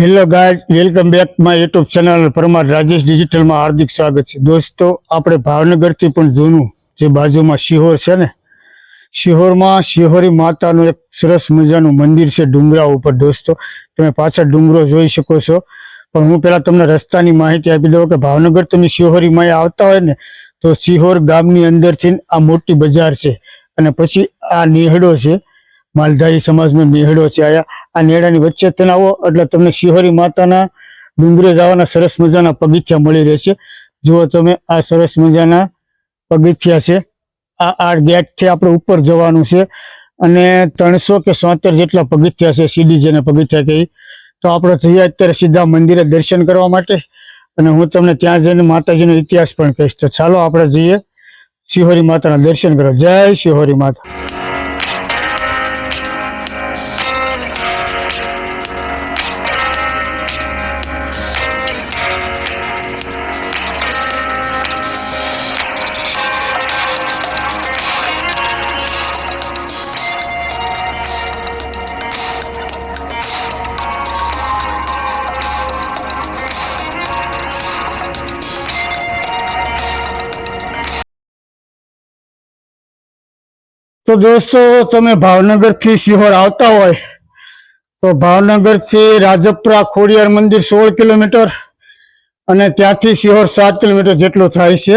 Hello guys welcome back my YouTube channel Parmar Rajesh ડિજિટલમાં હાર્દિક સ્વાગત છે. દોસ્તો, આપણે ભાવનગરથી પણ જૂનું જે બાજુમાં શિહોર છે ને, શિહોરમાં શિહોરી માતાનું એક સરસ મજાનું મંદિર છે ડુંગરા ઉપર. દોસ્તો, તમે પાછળ ડુંગરો જોઈ શકો છો. પણ હું પહેલાં તમને રસ્તાની માહિતી આપી દઉં કે ભાવનગર તમે શિહોરીમાં આવતા હોય ને, તો શિહોર ગામની અંદરથી આ મોટી બજાર છે. અને પછી આ નેહડો છે. માલધારી સમાજનો નેહડો છે આયા. આ નેહડાની વચ્ચે તમે આવો એટલે તમને શિહોરી માતાના ડુંગરે જવાના સરસ મજાના પગથિયા મળી રહેશે. જુઓ તમે, આ સરસ મજાના પગથિયા છે. આ આ ગેટથી આપણે ઉપર જવાનું છે અને ત્રણસો કે સોતેર જેટલા પગથિયા છે સીડી જેને પગથિયા કહી. તો આપણે જઈએ અત્યારે સીધા મંદિરે દર્શન કરવા માટે અને હું તમને ત્યાં જઈને માતાજીનો ઇતિહાસ પણ કહીશ. તો ચાલો આપણે જઈએ શિહોરી માતાના દર્શન કરવા. જય શિહોરી માતા. તો દોસ્તો, તમે ભાવનગરથી સિહોર આવતા હોય, તો ભાવનગરથી રાજપરા ખોડિયાર મંદિર સોળ કિલોમીટર અને ત્યાંથી સિહોર સાત કિલોમીટર જેટલું થાય છે.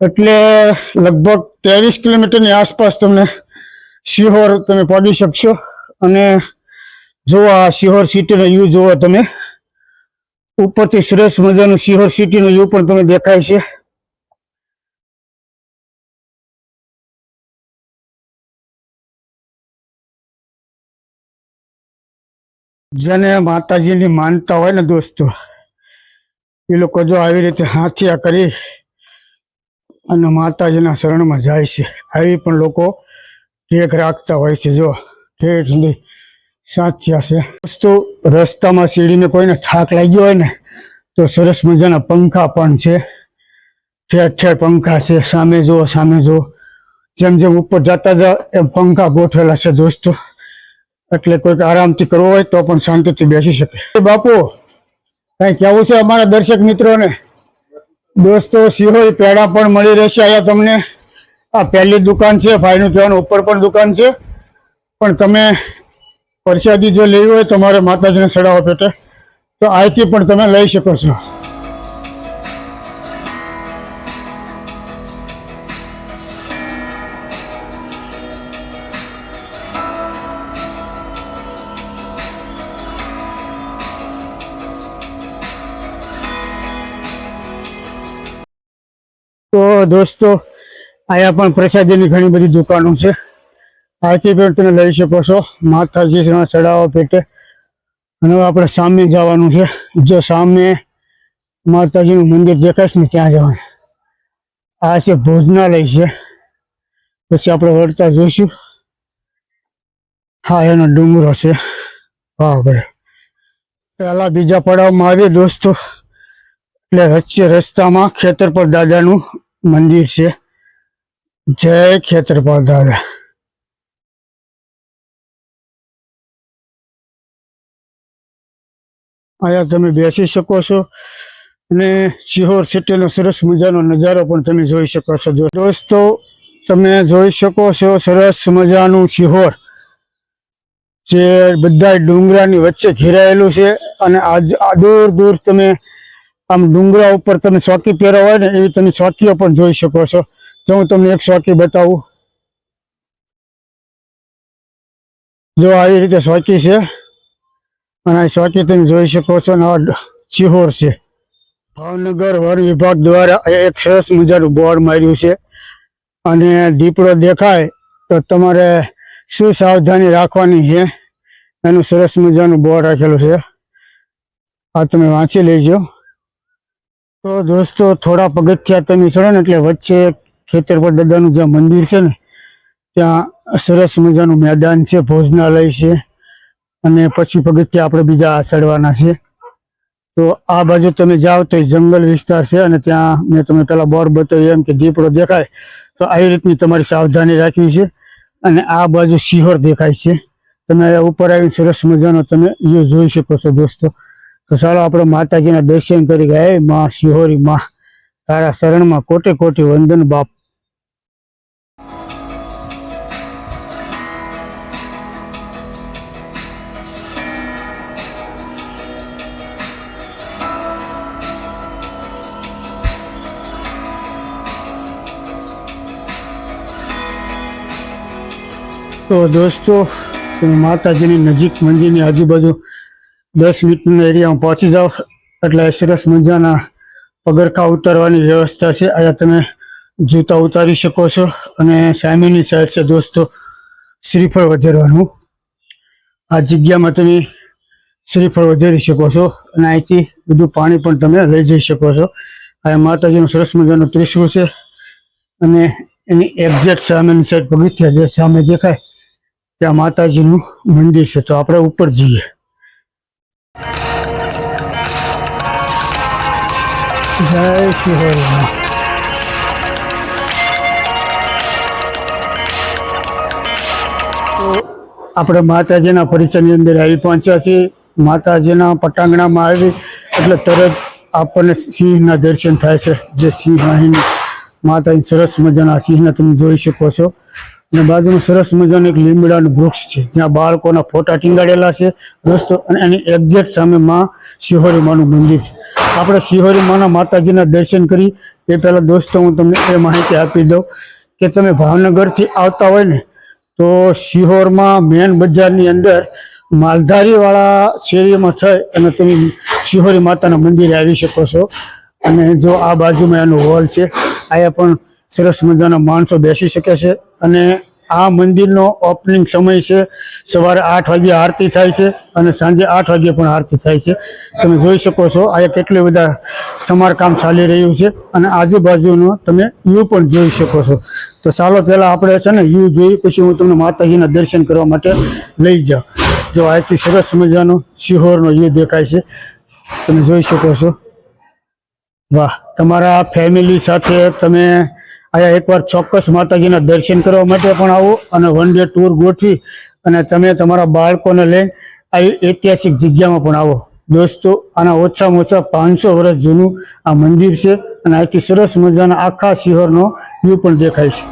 એટલે લગભગ ત્રેવીસ કિલોમીટરની આસપાસ તમને સિહોર તમે પહોંચી શકશો અને જો આ સિહોર સિટીનો વ્યૂ જુઓ તમે, ઉપરથી સુરેશ મજાનું સિહોર સિટીનો વ્યૂ પણ તમે દેખાય છે. જેને માતાજીની માનતા હોય ને દોસ્તો, એ લોકો જો આવી રીતે હાથિયા કરી અને માતાજીના શરણમાં જાય છે. આવી પણ લોકો ટેક રાખતા હોય છે. જો ઠેઠ સુધી સાથિયા છે. દોસ્તો, રસ્તામાં સીડીને કોઈને થાક લાગ્યો હોય ને, તો સરસ મજાના પંખા પણ છે. ઠેર ઠેર પંખા છે. સામે જુઓ સામે જુઓ. જેમ જેમ ઉપર જતા જાઓ, એમ પંખા ગોઠવેલા છે દોસ્તો. એટલે કોઈક આરામથી કરવો હોય તો પણ શાંતિથી બેસી શકે. બાપુ, કઈ કેવું છે અમારા દર્શક મિત્રોને? દોસ્તો સિહોઈ પેડા પણ મળી રહેશે અહીંયા તમને. આ પહેલી દુકાન છે, ભાઈનું કહેવાનું ઉપર પણ દુકાન છે. પણ તમે પ્રસાદી જો લેવી હોય તમારે માતાજીને ચડાવવા પેટે. તો અહીંથી પણ તમે લઈ શકો છો. દોસ્તો, અહીંયા પણ પ્રસાદીની ઘણી બધી દુકાનો છે. આથી પણ તમે લઈ શકો છો. માતાજીના ચડાવવા પેટે. અને આપણે સામે જવાનું છે. જો સામે માતાજીનું મંદિર દેખાશે ને ત્યાં જવાનું. આ છે ભોજનાલય છે. પછી આપણે વળતા જોઈશું. હા, એનો ડુંગરો છે. વાહ ભાઈ. પહેલા બીજા પડાવમાં આવીએ દોસ્તો. એટલે વચ્ચે રસ્તામાં ખેતર પર દાદાનું મંદિર છે. જય ખેતરપાલ દાદા. અહીંયા તમે બેસી શકો છો અને સિહોર સિટીનો સરસ મજાનો નજારો પણ તમે જોઈ શકો છો દોસ્તો, તમે જોઈ શકો છો સરસ મજાનું સિહોર જે બધા ડુંગરાની વચ્ચે ઘેરાયેલું છે અને આ દૂર દૂર તમે આમ ડુંગરા ઉપર તમે ચોકી પહેરા હોય ને, એવી તમે ચોકીઓ પણ જોઈ શકો છો. જો હું તમને એક ચોકી બતાવું. જો આવી રીતે ચોકી છે, અને આ ચોકી તમે જોઈ શકો છો અને આ ચિહોર છે. ભાવનગર વન વિભાગ દ્વારા એક સરસ મજાનું બોર્ડ માર્યું છે. અને દીપડો દેખાય તો તમારે શું સાવધાની રાખવાની છે? એનું સરસ મજાનું બોર્ડ રાખેલું છે. આ તમે વાંચી લેજો. તો દોસ્તો, થોડા પગથિયા તમે ચડો ને એટલે વચ્ચે ખેતર પર દાદાનું જે મંદિર છે ને, ત્યાં સરસ મજાનું મેદાન છે, ભોજનાલય છે અને પછી પગથિયા આપણે બીજા ચડવાના છે. તો આ બાજુ તમે જાઓ તો જંગલ વિસ્તાર છે અને ત્યાં મેં તમે પેલા બોર બતાવ્યું એમ કે દીપડો દેખાય. તો આવી રીતની તમારી સાવધાની રાખવી છે અને આ બાજુ સિંહોર દેખાય છે. તમે ઉપર આવીને સરસ મજાનો તમે વ્યૂ જોઈ શકો છો દોસ્તો. તો ચાલો આપણે માતાજીના દર્શન કરી ગયા માં શિહોરી માં. તારા શરણમાં કોટે કોટી વંદન બાપ. તો દોસ્તો, માતાજીની નજીક મંદિરની આજુબાજુ દસ મિનિટના એરિયામાં પહોંચી જાઓ એટલે સરસ મજાના પગરખા ઉતારવાની વ્યવસ્થા છે. અહીંયા તમે જૂતા ઉતારી શકો છો. અને સામેની સાઈડ છે દોસ્તો, શ્રીફળ વધેરવાનું. આ જગ્યામાં તમે શ્રીફળ વધેરી શકો છો. અને અહીંથી બધું પાણી પણ તમે લઈ જઈ શકો છો. આ માતાજીનું સરસ મજાનું ત્રિશુળ છે. અને એની એક્ઝેક્ટ સામેની સાઈડ પગથિયા જે સામે દેખાય, ત્યાં માતાજીનું મંદિર છે. તો આપણે ઉપર જઈએ. જય શ્રી હરિ તો આપણે માતાજીના પરિચયની અંદર આવી પહોંચ્યા છીએ. માતાજીના પટાંગણામાં આવી એટલે તરત આપણને સિંહના દર્શન થાય છે. જે સિંહ માતાજી સરસ મજાના સિંહને તમે જોઈ શકો છો. અને બાજુમાં સરસ મજાનું એક લીમડાનું વૃક્ષ છે. જ્યાં બાળકોના ફોટા ટીંગાડેલા છે. દોસ્તો અને એની એક્ઝેક્ટ સામે માં શિહોરી માનું મંદિર છે. આપણે શિહોરી માના માતાજીના દર્શન કરી. એ પહેલાં દોસ્તો, હું તમને એ માહિતી આપી દઉં કે તમે ભાવનગરથી આવતા હોય ને, તો શિહોરમાં મેન બજારની અંદર માલધારીવાળા શેરીમાં થઈ અને તમે શિહોરી માતાના મંદિરે આવી શકો છો. અને જો આ બાજુમાં એનો હોલ છે, અહીંયા પણ સરસ મજાના માણસો બેસી શકે છે અને આ મંદિરનો ઓપનિંગ સમય છે. સવારે આઠ વાગે આરતી થાય છે અને સાંજે આઠ વાગે પણ આરતી થાય છે. તમે જોઈ શકો છો અહીંયા કેટલી બધા સમારકામ ચાલી રહ્યું છે અને આજુબાજુનો તમે વ્યૂ પણ જોઈ શકો છો. તો ચાલો પહેલાં આપણે છે ને વ્યૂ જોઈ પછી હું તમને માતાજીના દર્શન કરવા માટે લઈ જાઉં. જો અહીંથી સરસ મજાનો સિહોરનો વ્યૂ દેખાય છે. તમે જોઈ શકો છો. વાહ, તમારા ફેમિલી સાથે તમે અહીંયા એકવાર ચોક્કસ માતાજીના દર્શન કરવા માટે પણ આવો અને વન ડે ટૂર ગોઠવી અને તમે તમારા બાળકોને લઈને આવી ઐતિહાસિક જગ્યામાં પણ આવો. દોસ્તો, આના ઓછામાં ઓછા પાંચસો વર્ષ જૂનું આ મંદિર છે અને અહીંથી સરસ મજાના આખા શહેરનો વ્યૂ પણ દેખાય છે.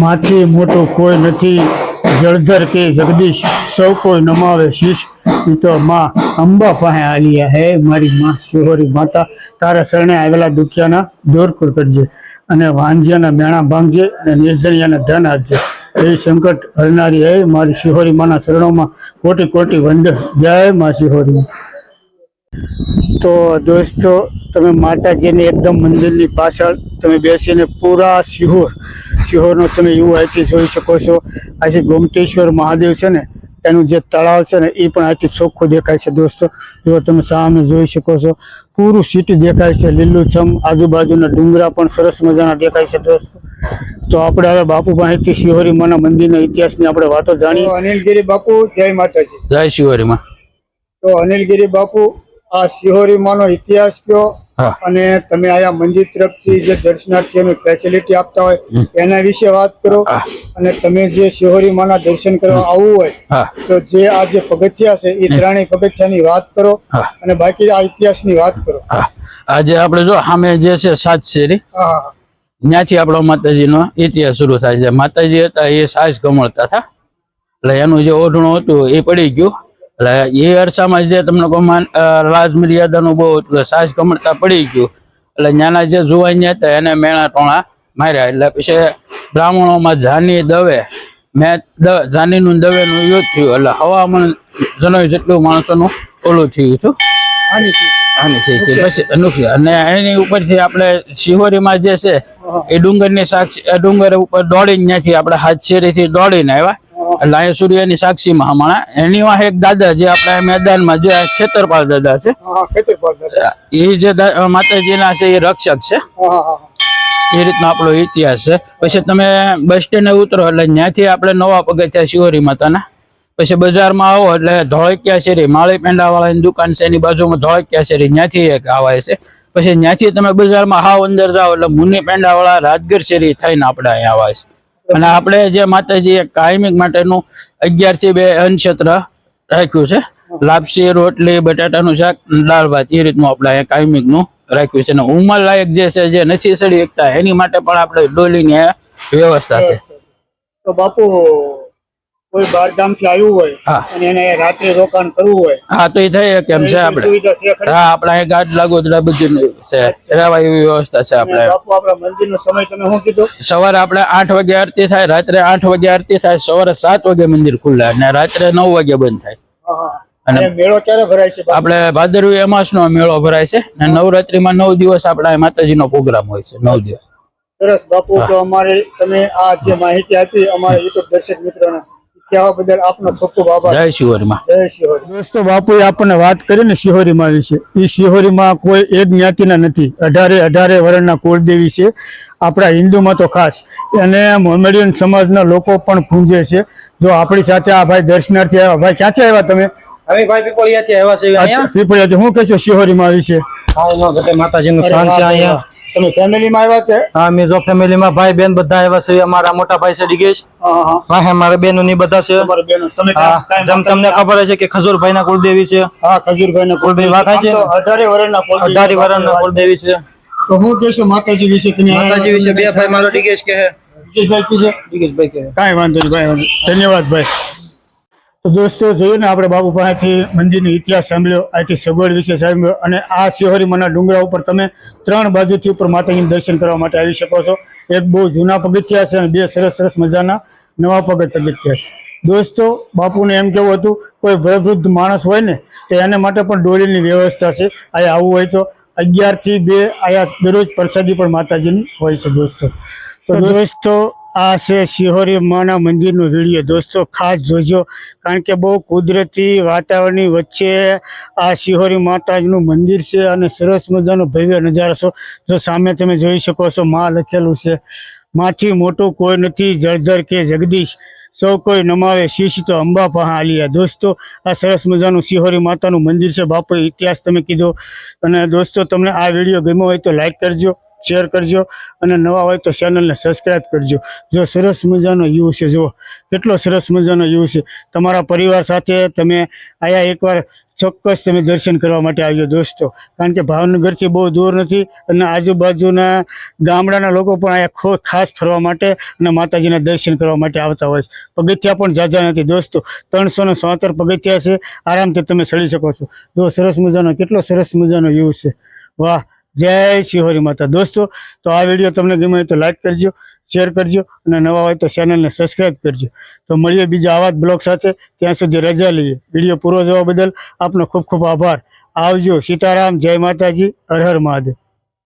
માથી મોટો કોઈ નથી. જળધર કે જગદીશ, સૌ કોઈ નમાવે શીશ. તો માં અંબા પાસે આલિયા હે. મારી માં શિહોરી માતા, તારા શરણે આવેલા દુખિયાના દોર કરજે અને વાંજિયાના મેણા ભાંગજે અને નિર્જણિયાને ધન આપજે. એ સંકટ હરનારી, હે મારી શિહોરી માના શરણોમાં કોટી કોટી વંદન જય માં શિહોરી તો દોસ્તો તમે માતાજીની એકદમ મંદિરની પાછળ તમે બેસીને પૂરા સિહોર સિહોરનો તમે એવું અહીંથી જોઈ શકો છો. આજે ગોમટેશ્વર મહાદેવ છે ને એનું જે તળાવ છે ને એ પણ અહીંથી ચોખ્ખું દેખાય છે દોસ્તો. જો તમે સામે જોઈ શકો છો પૂરું સિટી દેખાય છે લીલુંછમ આજુબાજુના ડુંગરા પણ સરસ મજાના દેખાય છે દોસ્તો. તો આપણે હવે બાપુ પાસેથી શિહોરી માના મંદિરના ઇતિહાસની આપણે વાતો જાણીએ અનિલગીરી બાપુ જય માતાજી. જય શિહોરીમાં. તો અનિલગીરી બાપુ આ શિહોરી માનો ઇતિહાસ કયો? અને તમે આયા મંદિર તરફથી જે દર્શનાર્થીઓને ફેસિલિટી આપતા હોય એના વિશે વાત કરો અને તમે જે શિહોરી માના દર્શન કરવા આવવું હોય તો જે આ જે પગથિયા છે એ ત્રણેય પગથિયાની વાત કરો અને બાકી આ ઇતિહાસની વાત કરો. આજે આપણે જો સામે જે છે સાત શેરી ત્યાંથી આપણો માતાજીનો ઇતિહાસ શરૂ થાય છે. માતાજી હતા એ સાજ ગમળતા હતા. એટલે એનું જે ઓઢણું હતું એ પડી ગયું. એટલે એ અરસામાં જે તમને કોમાન માન રાજ મર્યાદાનું બહુ એટલે સાજ કમળતા પડી ગયું. એટલે નાના જે જુવાઈ હતા એને મેણા ટોણા માર્યા. એટલે પછી બ્રાહ્મણોમાં જાની દવે મેં જાનીનું દવેનું યુદ્ધ થયું. એટલે હવામાન જણાવ્યું જેટલું માણસોનું ઓલું થયું હતું. આની થઈ હતી. પછી નુકસાન અને એની ઉપરથી આપણે શિહોરીમાં જે છે એ ડુંગરની સાક્ષી ડુંગર ઉપર દોડીને ત્યાંથી આપણે હાથશેરીથી દોડીને આવ્યા. અહીંયા સૂર્યની સાક્ષી મહામાણા એની વાંહે એક દાદા જે આપણે મેદાનમાં જે ખેતરપાલ દાદા છે. એ જે માતાજીના છે એ રક્ષક છે. એ રીતનો આપણો ઇતિહાસ છે. પછી તમે બસ સ્ટેન્ડ ઉતરો એટલે ત્યાંથી આપણે નવા પગથિયા શિવરી માતાના. પછી બજારમાં આવો એટલે ધોળકિયા શેરી માળી પેંડા વાળાની દુકાન છે એની બાજુમાં ધોળકિયા શેરી ત્યાંથી એક આવાય છે. પછી ત્યાંથી તમે બજારમાં હાવ અંદર જાઓ એટલે મુનિ પેંડા વાળા રાજગીર શેરી થઈને આપણે અહીંયા આવાય છે. અને આપણે જે માતાજીએ કાયમિક માટેનું અગિયારથી બે અન્નક્ષેત્ર રાખ્યું છે. લાપસી, રોટલી, બટાટાનું શાક, દાળ ભાત, એ રીતનું આપણે અહીંયા કાયમિકનું રાખ્યું છે. અને ઉંમર લાયક જે છે, જે નથી સડી શકતા એની માટે પણ આપણે ડોલીની વ્યવસ્થા છે. તો બાપુ કોઈ બાર ગામથી આવ્યું હોય અને એને રાત્રે રોકાણ કરવું હોય હા તો એ થઈ કેમ છે આપણે? હા આપણે ગાઢ લાગોદરા બધું છે. રહેવા એવી વ્યવસ્થા છે આપણે. બાપુ આપણા મંદિર નો સમય તમે શું કીધો? સવારે આપણે આઠ વાગે આરતી થાય રાત્રે આઠ વાગે આરતી થાય સવારે સાત વાગે મંદિર ખુલ્લા અને રાત્રે નવ વાગે બંધ થાય. અને- મેળો ક્યારે ભરાય છે? આપણે ભાદરવી અમાસનો મેળો ભરાય છે અને નવરાત્રીમાં નવ દિવસ આપણે માતાજી માતાજીનો પ્રોગ્રામ હોય છે નવ દિવસ. સરસ બાપુ તો અમારે તમે આ જે માહિતી આપી અમારા યુટ્યુબ દર્શક મિત્રોને કહેવા બદલ આપનો ખૂબ ખૂબ આભાર. જય શિવરીમાં જય શિહોરી. દોસ્તો બાપુએ આપણને વાત કરી ને શિહોરીમાં વિશે એ શિહોરીમાં કોઈ એક જ્ઞાતિના નથી. અઢારે અઢારે વર્ણના કુળદેવી છે. આપણા હિન્દુમાં તો ખાસ. અને મોમેડિયન સમાજના લોકો પણ પૂંજે છે. જો આપણી સાથે આ ભાઈ દર્શનાર્થી આવ્યા. ભાઈ ક્યાંથી આવ્યા તમે? અમે ભાઈ પીપળિયાથી આવ્યા અહીંયા પીપળિયાથી. હું કહેશો શિહોરીમાં વિશે માતાજીનું સ્થાન છે અહીંયા. તમે ફેમિલીમાં આવ્યા છે હા મેં જો ફેમિલીમાં ભાઈ બેન બધા આવ્યા છે. અમારા મોટા ભાઈ છે દિગેશ. હા હા. ભાઈ બેનો ની બધા છે. જેમ તમને ખબર હશે કે ખજૂરભાઈ ના કુળદેવી છે. હા ખજૂરભાઈ ના કુળદેવી વાત થાય છે? અઢારી વર્ણના કુળદેવી અઢારી વર્ષના કુળદેવી છે. તો હું કહેશો માતાજી વિશે તમે માતાજી વિશે બે ભાઈ મારો દિગેશ કહે. વિજયભાઈ કીધે. દિગેશભાઈ કહે. કાંઈ વાંધો નહીં ભાઈ ધન્યવાદ ભાઈ. દોસ્તો જોયું ને આપણે બાબુ પાસેથી મંદિરનો ઇતિહાસ સાંભળ્યો અહીંથી સગવડ વિશે સાંભળ્યો અને આ શિહોરીમાના ડુંગરા ઉપર તમે ત્રણ બાજુથી ઉપર માતાજીનું દર્શન કરવા માટે આવી શકો છો. એક બહુ જૂના પગથિયા છે અને બે સરસ સરસ મજાના નવા પગથ પગથિયા છે. દોસ્તો બાપુને એમ કેવું હતું કોઈ વયવૃદ્ધ માણસ હોય ને તો એને માટે પણ ડોલીની વ્યવસ્થા છે. અહીંયા આવું હોય તો અગિયારથી બે અહીંયા દરરોજ પ્રસાદી પણ માતાજીની હોય છે દોસ્તો. તો દોસ્તો આ છે શિહોરી માના મંદિરનો વીડિયો. દોસ્તો, ખાસ જોજો, કારણ કે બહુ કુદરતી વાતાવરણની વચ્ચે આ શિહોરી માતાજીનું મંદિર છે અને સરસ મજાનો ભવ્ય નજારો છો. જો સામે તમે જોઈ શકો છો, માં લખેલું છે, માથી મોટું કોઈ નથી, જળધર કે જગદીશ. સૌ કોઈ નમાવે શીશ તો અંબા પહા આલિયા દોસ્તો, આ સરસ મજાનું શિહોરી માતાનું મંદિર છે. બાપુ ઇતિહાસ તમે કીધો. અને દોસ્તો, તમને આ વીડિયો ગમ્યો હોય તો લાઈક કરજો. શેર કરજો અને નવા હોય તો ચેનલને સબસ્ક્રાઈબ કરજો. જો સરસ મજાનો યુ છે, જુઓ. કેટલો સરસ મજાનો યુ છે. તમારા પરિવાર સાથે તમે આયા એકવાર ચોક્કસ તમે દર્શન કરવા માટે આવજો દોસ્તો. કારણ કે ભાવનગરથી બહુ દૂર નથી અને આજુબાજુના ગામડાના લોકો પણ અહીંયા ખાસ ફરવા માટે અને માતાજીના દર્શન કરવા માટે આવતા હોય છે. પગથિયા પણ ઝાઝા નથી દોસ્તો. ત્રણસો ને સોતેર પગથિયા છે. આરામથી તમે ચડી શકો છો. જો સરસ મજાનો, કેટલો સરસ મજાનો વ્યૂ છે. વાહ. જય શિહોરી માતા. દોસ્તો, તો આ વીડિયો તમને ગમે તો લાઈક કરજો શેર કરજો, અને નવા હોય તો ચેનલને સબસ્ક્રાઈબ કરજો. તો મળીએ બીજા આવા જ બ્લોગ સાથે, ત્યાં સુધી રજા લઈએ. વીડિયો પૂરો જોવા બદલ આપનો ખૂબ ખૂબ આભાર. આવજો, સીતારામ, જય માતાજી, હર હર મહાદેવ.